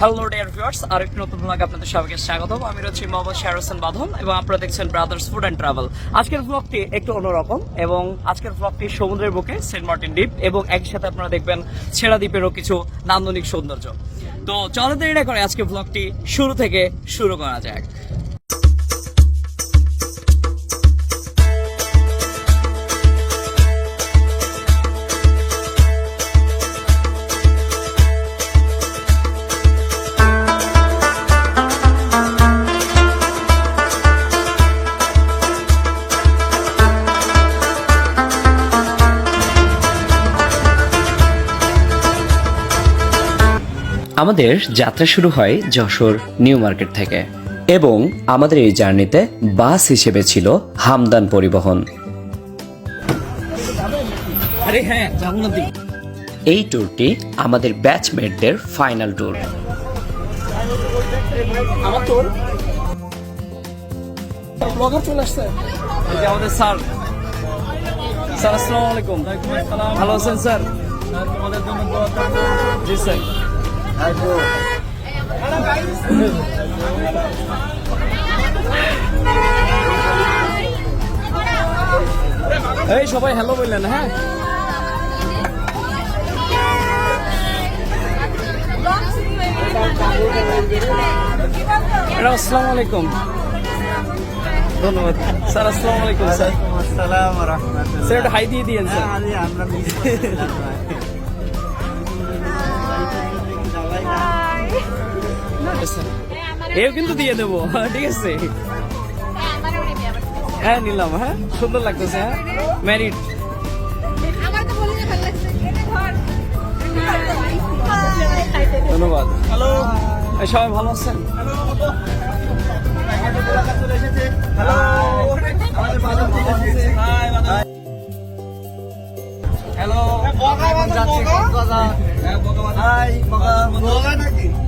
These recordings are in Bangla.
হ্যালো ডিয়ার ভিউয়ার্স আরেকটি নতুন ব্লগ আপনাদের সবাইকে স্বাগতম। আমি রয়েছি মোহাম্মদ শাহরুসান বাঁধন এবং আপনারা দেখছেন ব্রাদার্স ফুড অ্যান্ড ট্রাভেল আজকের ব্লগটি একটু অন্যরকম এবং আজকের ব্লগটি সমুদ্রের বুকে সেন্ট মার্টিন দ্বীপ এবং একই সাথে আপনারা দেখবেন ছেড়া দ্বীপেরও কিছু নান্দনিক সৌন্দর্য। তো চলে দেরি না করে আজকে ব্লগটি শুরু থেকে শুরু করা যাক। আমাদের যাত্রা শুরু হয় যশোর নিউ মার্কেট থেকে এবং আমাদের এই জার্নিতে বাস হিসেবে ছিল হামদান পরিবহন। আরে হ্যাঁ এই ট্যুরটি আমাদের ব্যাচমেটদের ফাইনাল ট্যুর আমাদের স্যার। স্যার আসসালামু আলাইকুম। ভালো আছেন স্যার? তোমাদের জন্য জি স্যার। এই সবাই হ্যালো বললেন হ্যাঁ? আসসালামু আলাইকুম। ধন্যবাদ। স্যার আসসালামু আলাইকুম স্যার। আসসালাম রহমতুল্লাহ। স্যার হাই দিয়ে দিয়েন স্যার। আমরা এও কিন্তু দিয়ে দেবো ঠিক আছে। হ্যাঁ নিলাম হ্যাঁ সুন্দর লাগতেছে হ্যাঁ ম্যারিড ধন্যবাদ। হ্যালো সবাই ভালো আছেন? হ্যালো বগা মানে কি ব্লগার হ্যাঁ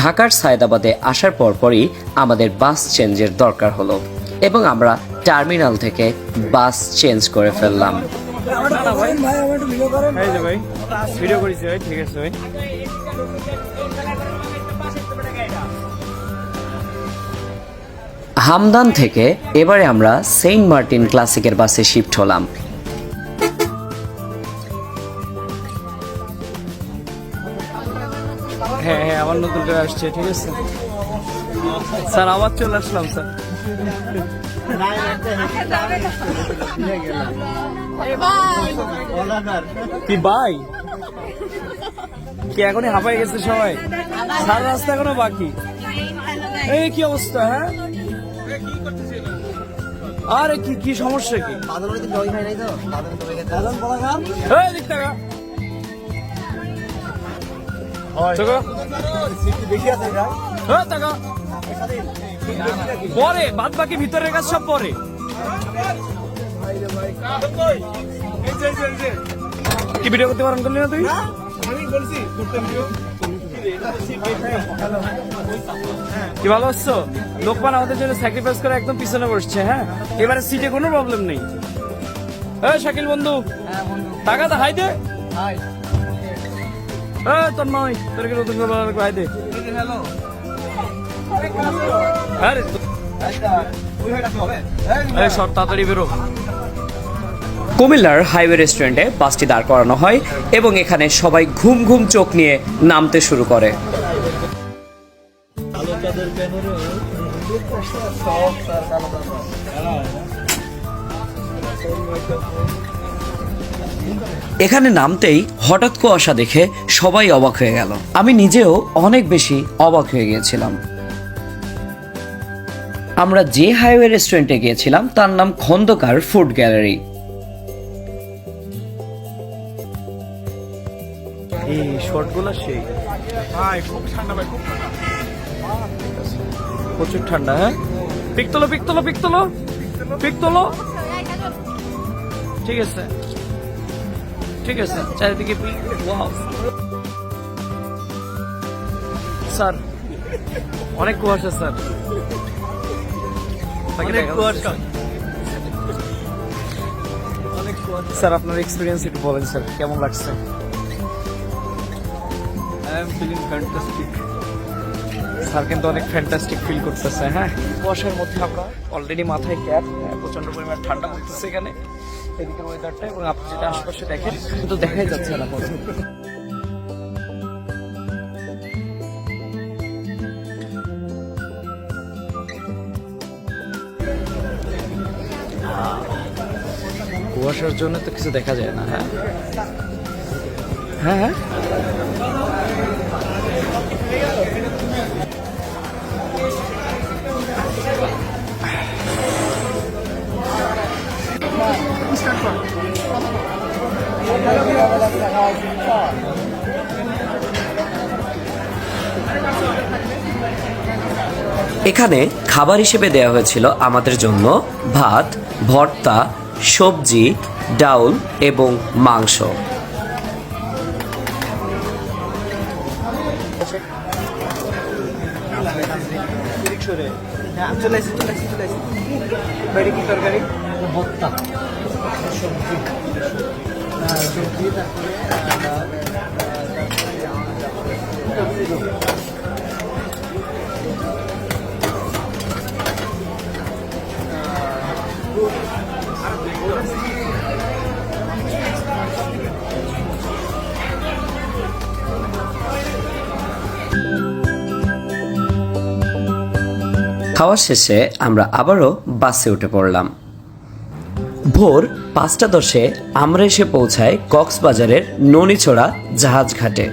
ঢাকার সায়দাবাদে আসার পরপরই আমাদের বাস চেঞ্জের দরকার হলো এবং আমরা টার্মিনাল থেকে বাস চেঞ্জ করে ফেললাম। হামদান থেকে এবারে আমরা সেন্ট মার্টিন ক্লাসিকের বাসে শিফট হলাম। নতুন করে আসছে ঠিক আছে? স্যার আবার চলে আসলাম স্যার। কি ভাই কি এখনই হাঁপাই গেছে সবাই? সার রাস্তা এখনও বাকি? এই কি অবস্থা হ্যাঁ? আরে কি কি সমস্যা কি? পরে বাদ বাকি ভিতরের কাজ সব পরে। কি ভিডিও করতে পারেন করলি না তুই কি ভালো লোকমান আমাদের জন্য স্যাক্রিফাইস করে একদম পিছনে বসছে হ্যাঁ? এবারে সিটে কোনো প্রবলেম নেই। হ্যাঁ শাকিল বন্ধু। টাকা তো হাই দে। এ সব কুমিল্লার হাইওয়ে রেস্টুরেন্টে বাসটি দাঁড় করানো হয় এবং এখানে সবাই ঘুম ঘুম চোখ নিয়ে নামতে শুরু করে। এখানে নামতেই হঠাৎ কুয়াশা দেখে সবাই অবাক হয়ে গেল। আমি নিজেও অনেক বেশি অবাক হয়ে গিয়েছিলাম। আমরা যে হাইওয়ে রেস্টুরেন্টে গিয়েছিলাম তার নাম খন্দকার ফুড গ্যালারি। এই শর্টগুলো সেই। ভাই খুব ঠান্ডা ভাই খুব ঠান্ডা। প্রচুর ঠান্ডা হ্যাঁ? পিক তোলো পিক তোলো পিক তোলো। পিক তোলো। ঠিক আছে। ঠিক আছে চারিদিকে ওয়াও স্যার অনেক কুয়াশা স্যার। অনেক কুয়াশা। স্যার আপনার এক্সপিরিয়েন্স একটু বলেন স্যার কেমন লাগছে. স্যার কিন্তু অনেক ফ্যান্টাস্টিক ফিল করতেছে হ্যাঁ? কুয়াশার মধ্যে আমরা অলরেডি মাথায় ক্যাপ প্রচণ্ড পরিমাণ ঠান্ডা পড়তেছে এখানে। আপনি আশেপাশে দেখেন দেখাই যাচ্ছে না কুয়াশার জন্য তো কিছু দেখা যায় না হ্যাঁ? হ্যাঁ হ্যাঁ? এখানে খাবার হিসেবে দেওয়া হয়েছিল আমাদের জন্য ভাত ভর্তা সবজি ডাউল এবং মাংস। চলে আসি চলে আসি চলে আসি বাইরে কি তরকারি। ভর্তা। খাওয়া শেষে আমরা আবারও বাসে উঠে পড়লাম। ভোর পাঁচটা দশে আমরা এসে পৌঁছায় কক্সবাজারের ননিছড়া জাহাজ ঘাটে।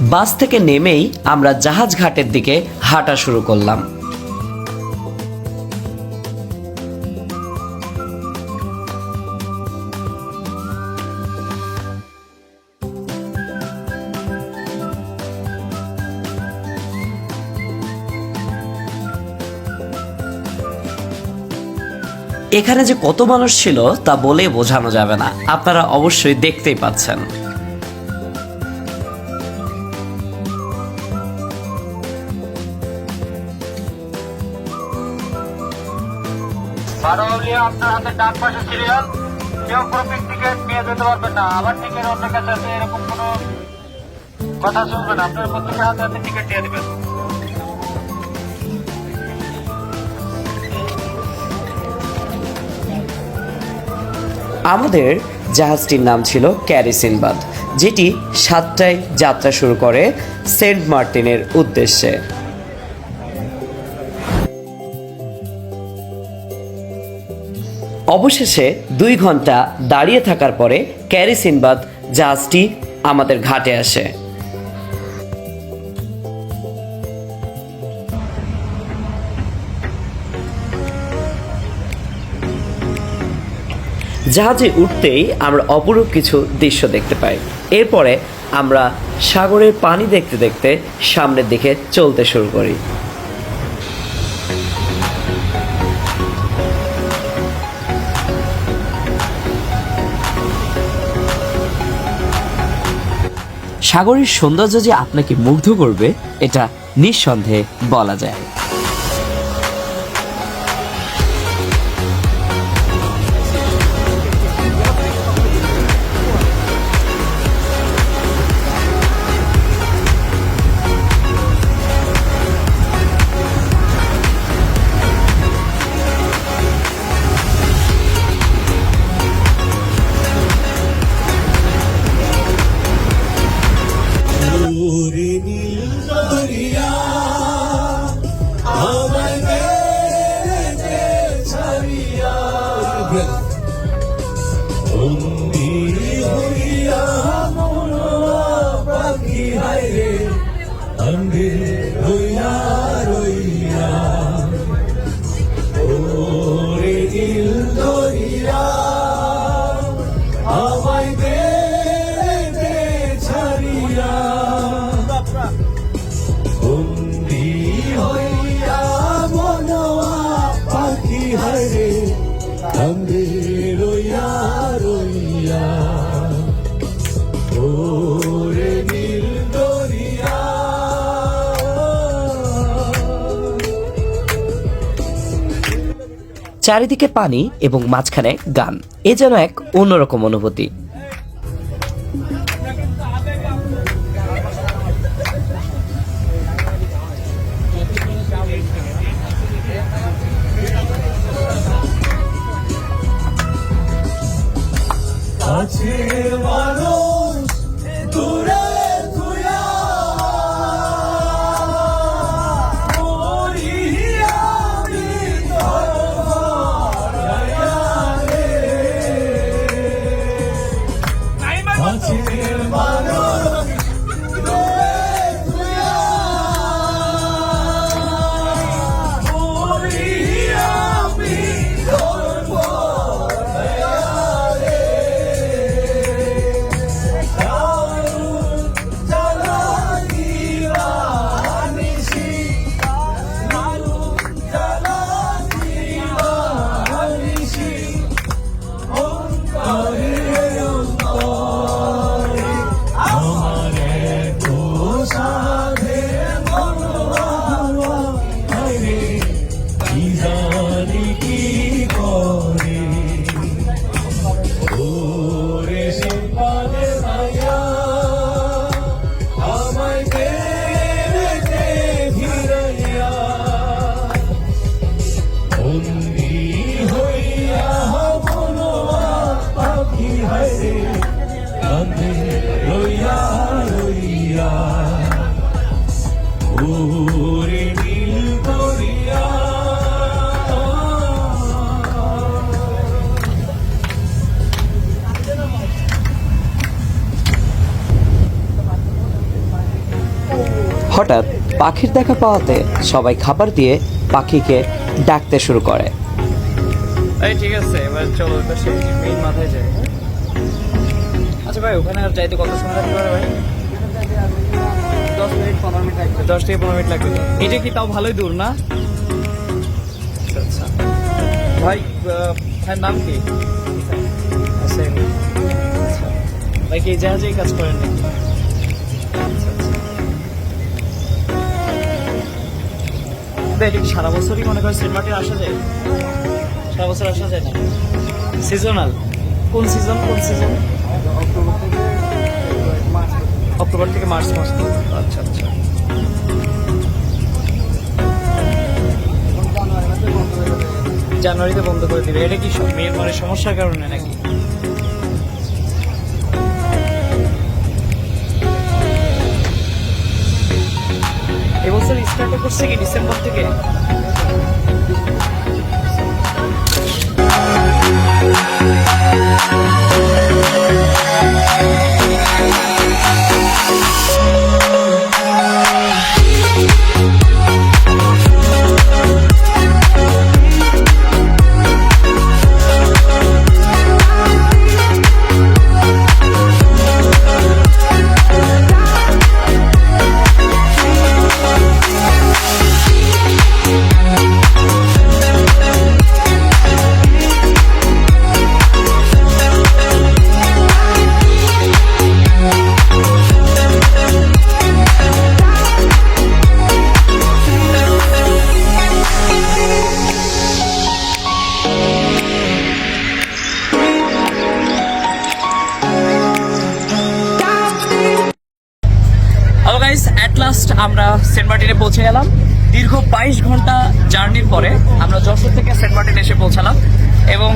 বাস থেকে নেমেই আমরা জাহাজ ঘাটের দিকে হাঁটা শুরু করলাম। এখানে যে কত মানুষ ছিল তা বলে বোঝানো যাবে না। আপনারা অবশ্যই দেখতেই পাচ্ছেন। কথা শুনবেন আপনার প্রত্যেকের হাতে হাতে টিকিট দিয়ে দেবেন। আমাদের জাহাজটির নাম ছিল ক্যারিসিনবাদ যেটি সাতটায় যাত্রা শুরু করে সেন্ট মার্টিনের উদ্দেশ্যে। অবশেষে দুই ঘণ্টা দাঁড়িয়ে থাকার পরে ক্যারিসিনবাদ জাহাজটি আমাদের ঘাটে আসে। জাহাজে উঠতেই আমরা অপরূপ কিছু দৃশ্য দেখতে পাই। এরপরে আমরা সাগরের পানি দেখতে দেখতে সামনের দিকে চলতে শুরু করি। সাগরের সৌন্দর্য যে আপনাকে মুগ্ধ করবে, এটা নিঃসন্দেহে বলা যায়। থাকবেন হইয়া চারিদিকে পানি এবং মাঝখানে গান। এ যেন এক অন্যরকম অনুভূতি। হঠাৎ পাখির দেখা পাওয়াতে সবাই খাবার দিয়ে পাখিকে ডাকতে শুরু করে। এই ঠিক আছে এবার চলো এবার মেইন মাথায় যাই। আচ্ছা ভাই ওখানে আর যাইতে কত সময় পারে ভাই? দশ মিনিট পনেরো মিনিট লাগবে। দশ থেকে পনেরো মিনিট লাগবে। এটা কি তাও ভালোই দূর না? আচ্ছা, আচ্ছা। ভাই ভাইয়ের নাম কি? আচ্ছা। ভাই কি জাহাজেই কাজ করেন। আচ্ছা, আচ্ছা। এটা সারা বছরই মনে করেন সেন্ট মার্টিন আসা যায়? সারা বছর আসা যায় না? সিজনাল কোন সিজন কোন সিজন অক্টোবর থেকে মার্চ মাস আচ্ছা আচ্ছা। জানুয়ারিতে বন্ধ করে দিবে। এটা কি সব- মেয়ের মানে সমস্যার কারণে নাকি? করছে কি ডিসেম্বর থেকে। পৌঁছে গেলাম দীর্ঘ বাইশ ঘণ্টা জার্নির পরে আমরা যশোর থেকে সেন্ট মার্টিন এসে পৌঁছালাম এবং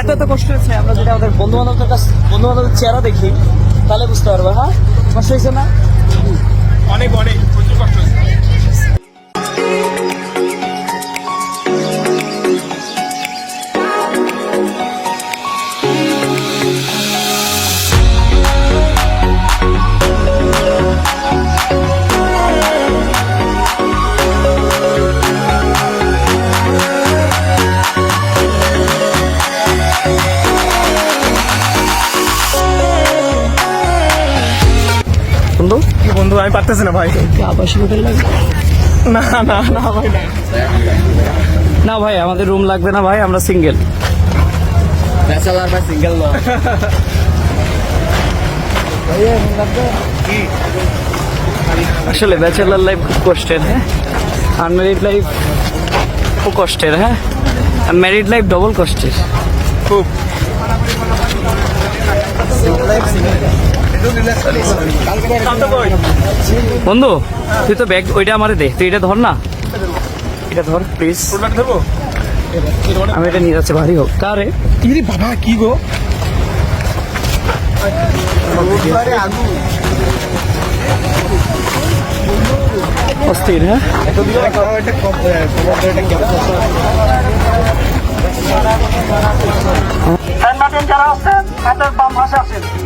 এত এত কষ্ট হয়েছে, আমরা যদি আমাদের বন্ধু বান্ধবদের কাছ বন্ধু বান্ধবের চেহারা দেখি, তাহলে বুঝতে পারব হ্যাঁ? কষ্ট হয়েছে না? পারতেছি না ভাই? আবাসিক হোটেল লাগবে? না না না ভাই না। না ভাই আমাদের রুম লাগবে না ভাই আমরা সিঙ্গেল ব্যাচেলার বা সিঙ্গেল আসলে ব্যাচেলার লাইফ খুব কষ্টের হ্যাঁ? আনমেরিড লাইফ খুব কষ্টের হ্যাঁ? ম্যারিড লাইফ ডবল কষ্টের। খুব। বন্ধু তুই তো ব্যাগ ওইটা আমার দে তুই এটা ধর না। এটা ধর প্লিজ আমি এটা নিয়ে যাচ্ছি ভারী হোক। কারে? ইরে বাবা কি গো? অস্থির হ্যাঁ? সেন্ট মার্টিন যারা আছেন হাতের বাম পাশে আছেন। এক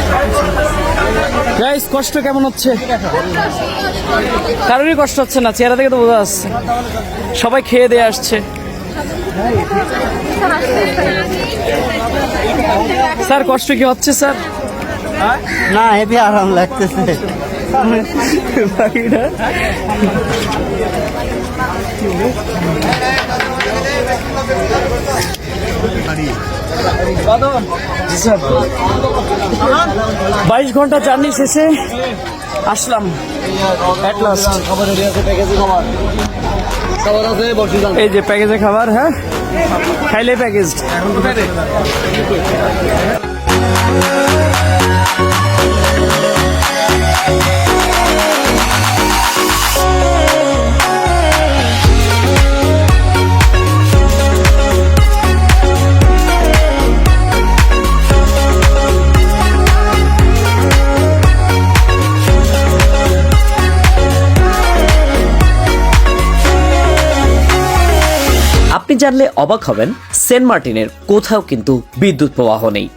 গাইস কষ্ট কেমন হচ্ছে? কারোরই কষ্ট হচ্ছে না চেহারা থেকে তো বোঝা যাচ্ছে। সবাই খেয়ে দিয়ে আসছে। স্যার কষ্ট কি হচ্ছে স্যার? না হেভি আরাম লাগতেছে। বাইশ ঘণ্টা জার্নি শেষে আসলাম প্যাকেজে এই যে প্যাকেজে খাবার হ্যাঁ? খাইলে প্যাকেজড। জানলে অবাক হবেন, সেন্ট মার্টিনের কোথাও কিন্তু বিদ্যুৎ প্রবাহ নেই।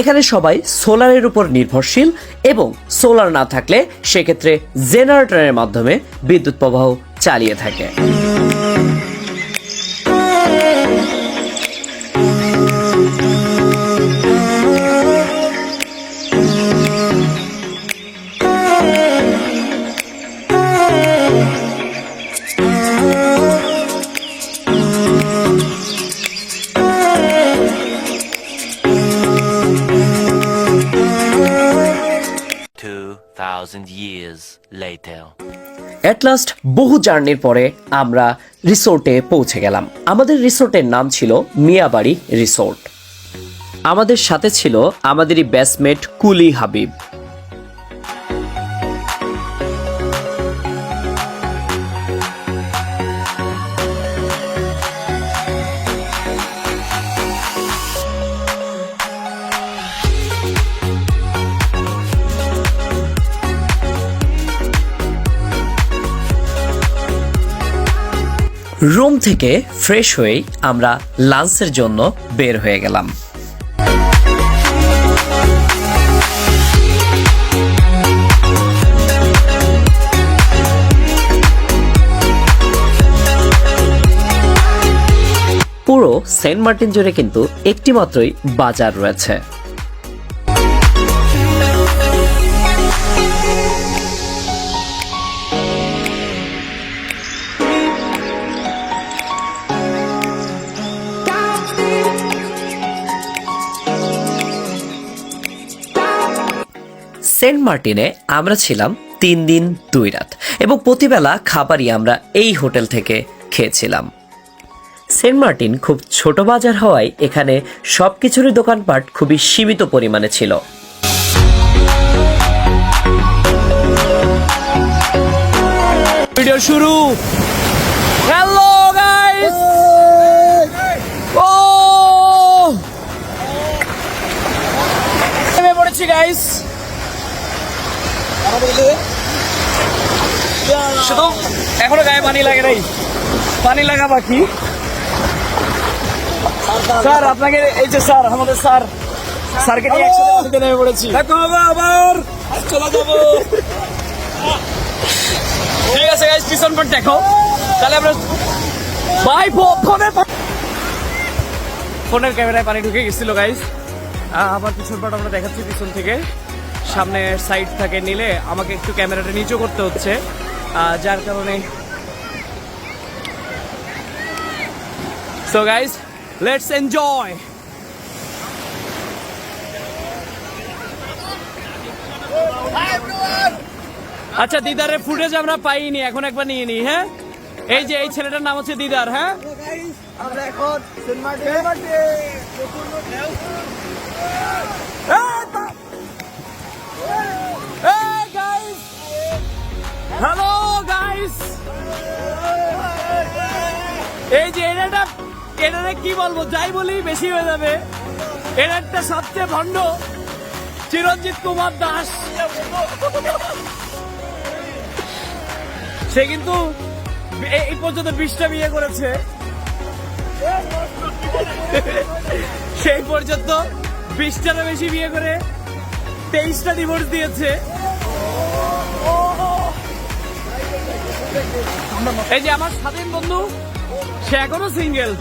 এখানে সবাই সোলারের উপর নির্ভরশীল এবং সোলার না থাকলে সেক্ষেত্রে জেনারেটরের মাধ্যমে বিদ্যুৎ প্রবাহ চালিয়ে থাকে। Years later. অ্যাট লাস্ট বহু জার্নির পরে আমরা রিসোর্টে পৌঁছে গেলাম। আমাদের রিসোর্টের নাম ছিল মিয়াবাড়ি রিসোর্ট আমাদের সাথে ছিল আমাদেরই best mate Kuli Habib. Room থেকে ফ্রেশ হয়েই আমরা লাঞ্চের জন্য বের হয়ে গেলাম। পুরো সেন্ট মার্টিন জুড়ে কিন্তু একটি মাত্রই বাজার রয়েছে। সেন্ট মার্টিনে আমরা ছিলাম তিন দিন দুই রাত। এবং প্রতিবেলা খাবারই আমরা এই হোটেল থেকে খেয়েছিলাম। সেন্ট মার্টিন খুব ছোট বাজার হওয়ায় এখানে সব কিছুরই দোকানপাট খুবই সীমিত পরিমাণে ছিল। ভিডিও শুরু। Hello guys! ও! পড়েছি গাইস। শুধু এখনও গায়ে পানি লাগে নাই। পানি লাগা বাকি। স্যার আপনাকে এই যে স্যার আমাদের স্যার স্যারকে নিয়ে একসাথে নেমে পড়েছি। দেখো আবার! চলে যাব। ঠিক আছে গাইস পিছন পর দেখো। তাহলে আমরা ভাই ফোনের ফোনের ক্যামেরায় পানি ঢুকে গেছিল গাইস আবার পিছন পাট আমরা দেখাচ্ছি পিছন থেকে। সামনের সাইড থাকে নিলে আমাকে একটু ক্যামেরাটা নিচু করতে হচ্ছে। আহ, যার কারণে সো গাইস লেটস এনজয় আচ্ছা দিদারের ফুটেজ আমরা পাইনি এখন একবার নিয়ে নিই হ্যাঁ? এই যে এই ছেলেটার নাম হচ্ছে দিদার হ্যাঁ? আমরা এখন হ্যালো গাইস এই যে এটা এটা কি বলব, যাই বলি বেশি হয়ে যাবে। একটা সবচেয়ে ভণ্ড, চিরঞ্জিত কুমার দাস। সে কিন্তু এই পর্যন্ত বিশটা বিয়ে করেছে। সেই পর্যন্ত বিশটারও বেশি বিয়ে করে, তেইশটা ডিভোর্স দিয়েছে। এই যে আমার স্বাধীন বন্ধু, সে এখনও সিঙ্গেল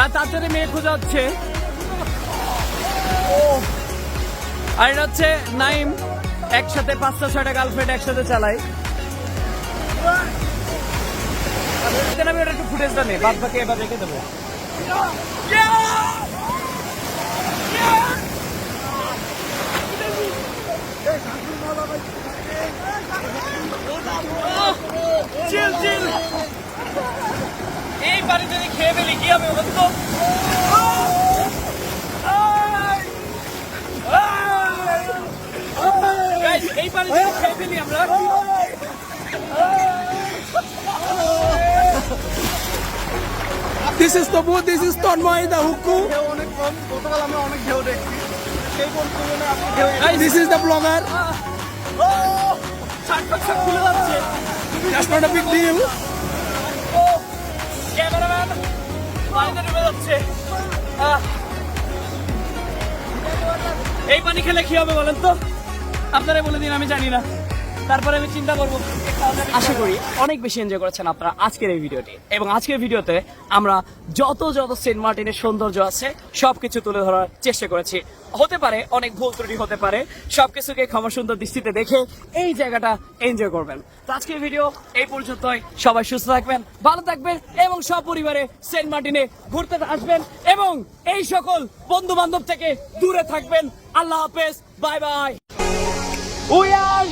আর তার মেয়ে খোঁজা হচ্ছে। আর এটা হচ্ছে নাইম, একসাথে পাঁচটা, ছয়টা গার্লফ্রেন্ড একসাথে চালায়। আমি ওটা একটু ফুটেজটা নেই, বাদ বাকি এবার রেখে দেবো চিল চিল এই পানি ফেলি কি হবে বলুন তো এই যদি খেয়ে ফেলি আমরা দিস ইজ তবু দিস ইজ তন্ময় দা হুকু অনেক কম গতকাল আমরা অনেক ঢেউ দেখছি সেই কোন তুলনায় আপনি ঢেউ দিস ইজ দ্য ব্লগার ফাট সব খুলে যাচ্ছে just not a big deal এই পানি খেলে কি হবে বলেন তো? আপনারা বলে দিন আমি জানি না। তারপরে আমি চিন্তা করব আশা করি অনেক বেশি এনজয় করেছেন আপনারা আজকের এই ভিডিওটি। এবং আজকের ভিডিওতে আমরা যত যত সেন্ট মার্টিনের সৌন্দর্য আছে সবকিছু তুলে ধরার চেষ্টা করেছি। হতে পারে অনেক ভুল ত্রুটি হতে পারে সবকিছুকে ক্ষমা সুন্দর দৃষ্টিতে দেখে এই জায়গাটা এনজয় করবেন। তো আজকের ভিডিও এই পর্যন্তই। সবাই সুস্থ থাকবেন ভালো থাকবেন এবং সপরিবারে সেন্ট মার্টিনে ঘুরতে আসবেন এবং এই সকল বন্ধু বান্ধব থেকে দূরে থাকবেন। আল্লাহ হাফেজ বাই বাই। We are